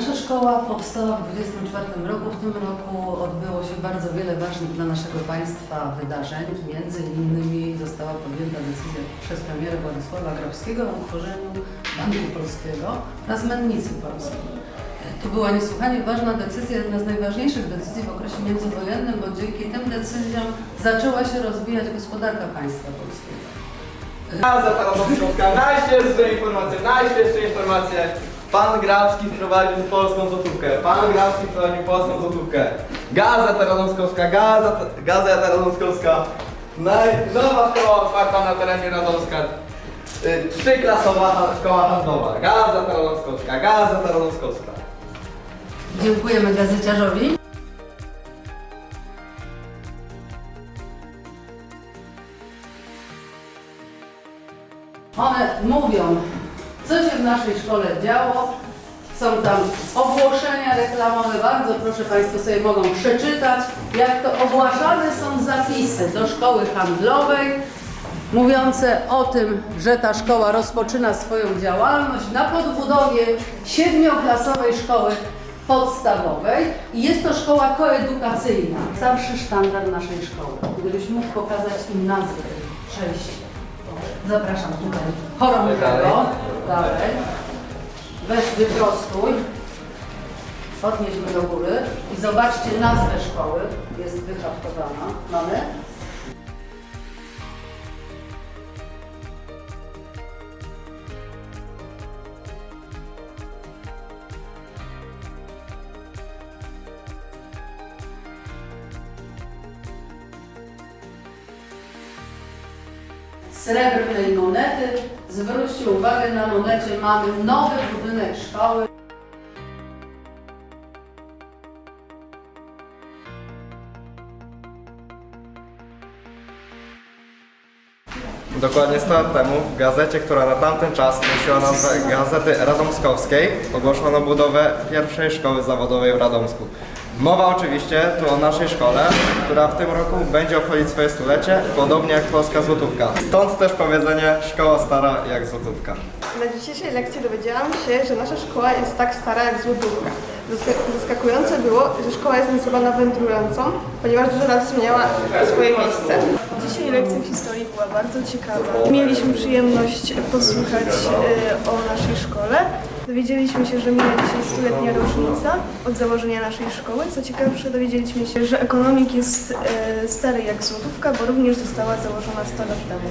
szkoła powstała w 24 roku. W tym roku odbyło się bardzo wiele ważnych dla naszego państwa wydarzeń. Między innymi została podjęta decyzja przez premiera Władysława Grabskiego o utworzeniu Banku Polskiego oraz Mennicy Polskiej. To była niesłychanie ważna decyzja, jedna z najważniejszych decyzji w okresie międzywojennym, bo dzięki tym decyzjom zaczęła się rozwijać gospodarka państwa polskiego. Gazeta Radowskowska, najświeższe informacje, najświeższe informacje. Pan Grabski wprowadził polską złotówkę. Pan Grabski wprowadził polską złotówkę. Gazeta Radomskowska, Gazeta, Gazeta Radomskowska. Naj, nowa szkoła otwarta na terenie Radomska. Y, Trzyklasowa szkoła handlowa. Gazeta Radomskowska, Gazeta Radomskowska. Dziękujemy gazeciarzowi. One mówią, co się w naszej szkole działo. Są tam ogłoszenia reklamowe, bardzo proszę Państwo sobie mogą przeczytać, jak to ogłaszane są zapisy do szkoły handlowej, mówiące o tym, że ta szkoła rozpoczyna swoją działalność na podbudowie siedmioklasowej szkoły podstawowej i jest to szkoła koedukacyjna. Starszy sztandar naszej szkoły. Gdybyś mógł pokazać im nazwę przejścia. Zapraszam tutaj chorągowego. Dalej. Weź wyprostuj. Podnieśmy do góry i zobaczcie nazwę szkoły. Jest wyhaftowana. Mamy? Srebrnej monety. Zwróćcie uwagę, na monecie mamy nowy budynek szkoły. Dokładnie 100 lat temu w gazecie, która na tamten czas nosiła nazwę Gazety Radomskowskiej, ogłoszono budowę pierwszej szkoły zawodowej w Radomsku. Mowa oczywiście tu o naszej szkole, która w tym roku będzie obchodzić swoje stulecie, podobnie jak polska złotówka. Stąd też powiedzenie szkoła stara jak złotówka. Na dzisiejszej lekcji dowiedziałam się, że nasza szkoła jest tak stara jak złotówka. Zaska- Zaskakujące było, że szkoła jest nazywana wędrującą, ponieważ dużo razy zmieniała swoje miejsce. Dzisiaj lekcja historii była bardzo ciekawa. Mieliśmy przyjemność posłuchać e, o naszej. Dowiedzieliśmy się, że mija dzisiaj stuletnia rocznica od założenia naszej szkoły. Co ciekawsze, dowiedzieliśmy się, że ekonomik jest e, stary jak złotówka, bo również została założona 100 lat temu.